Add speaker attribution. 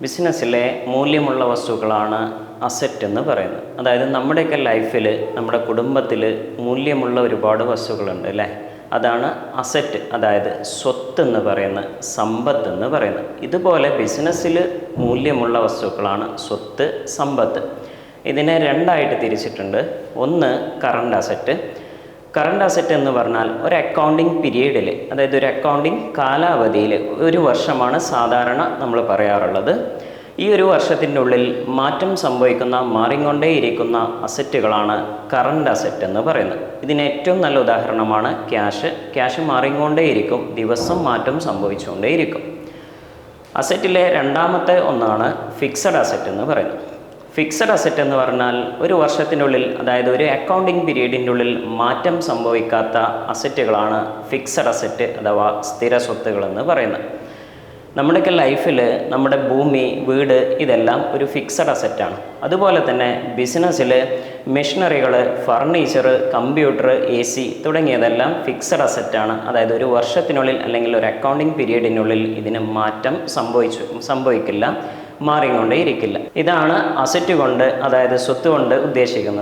Speaker 1: ബിസിനസ്സിലെ മൂല്യമുള്ള വസ്തുക്കളാണ് അസറ്റ് എന്ന് പറയുന്നത്. അതായത് നമ്മുടെയൊക്കെ ലൈഫിൽ നമ്മുടെ കുടുംബത്തിൽ മൂല്യമുള്ള ഒരുപാട് വസ്തുക്കളുണ്ട് അല്ലേ? അതാണ് അസറ്റ് അതായത് സ്വത്ത് എന്ന് പറയുന്ന സമ്പത്ത് എന്ന് പറയുന്നത്. ഇതുപോലെ ബിസിനസ്സിൽ മൂല്യമുള്ള വസ്തുക്കളാണ് സ്വത്ത് സമ്പത്ത്. ഇതിനെ രണ്ടായിട്ട് തിരിച്ചിട്ടുണ്ട്. ഒന്ന് കറണ്ട് അസറ്റ് കറണ്ട് അസറ്റ് എന്ന് പറഞ്ഞാൽ ഒരു അക്കൗണ്ടിങ് പീരീഡിൽ അതായത് ഒരു അക്കൗണ്ടിങ് കാലാവധിയിൽ ഒരു വർഷമാണ് സാധാരണ നമ്മൾ പറയാറുള്ളത്. ഈ ഒരു വർഷത്തിന്റെ ഉള്ളിൽ മാറ്റം സംഭവിക്കുന്ന മാറിക്കൊണ്ടേയിരിക്കുന്ന അസറ്റുകളാണ് കറണ്ട് അസറ്റ് എന്ന് പറയുന്നത്. ഇതിന് ഏറ്റവും നല്ല ഉദാഹരണമാണ് ക്യാഷ് ക്യാഷ് മാറിക്കൊണ്ടേയിരിക്കും ദിവസം മാറ്റം സംഭവിച്ചുകൊണ്ടേയിരിക്കും. അസറ്റിലെ രണ്ടാമത്തെ ഒന്നാണ് ഫിക്സഡ് അസറ്റ് എന്ന് പറയുന്നത്. ഫിക്സഡ് അസറ്റ് എന്ന് പറഞ്ഞാൽ ഒരു വർഷത്തിനുള്ളിൽ അതായത് ഒരു അക്കൗണ്ടിംഗ് പീരീഡിന്റെ ഉള്ളിൽ മാറ്റം സംഭവിക്കാത്ത അസറ്റുകളാണ് ഫിക്സഡ് അസറ്റ് അഥവാ സ്ഥിര സ്വത്തുകൾ എന്ന് പറയുന്നത്. നമ്മുടെയൊക്കെ ലൈഫിൽ നമ്മുടെ ഭൂമി വീട് ഇതെല്ലാം ഒരു ഫിക്സഡ് അസറ്റാണ്. അതുപോലെ തന്നെ ബിസിനസ്സിൽ മെഷീനറികൾ ഫർണിച്ചർ കമ്പ്യൂട്ടർ എ സി തുടങ്ങിയതെല്ലാം ഫിക്സഡ് അസറ്റാണ്. അതായത് ഒരു വർഷത്തിനുള്ളിൽ അല്ലെങ്കിൽ ഒരു അക്കൗണ്ടിംഗ് പീരീഡിനുള്ളിൽ ഇതിന് മാറ്റം സംഭവിച്ചു സംഭവിക്കില്ല. മാറിക്കൊണ്ടേ ഇരിക്കില്ല ഇതാണ് അസറ്റ് കൊണ്ട് അതായത് സ്വത്ത് കൊണ്ട് ഉദ്ദേശിക്കുന്നത്.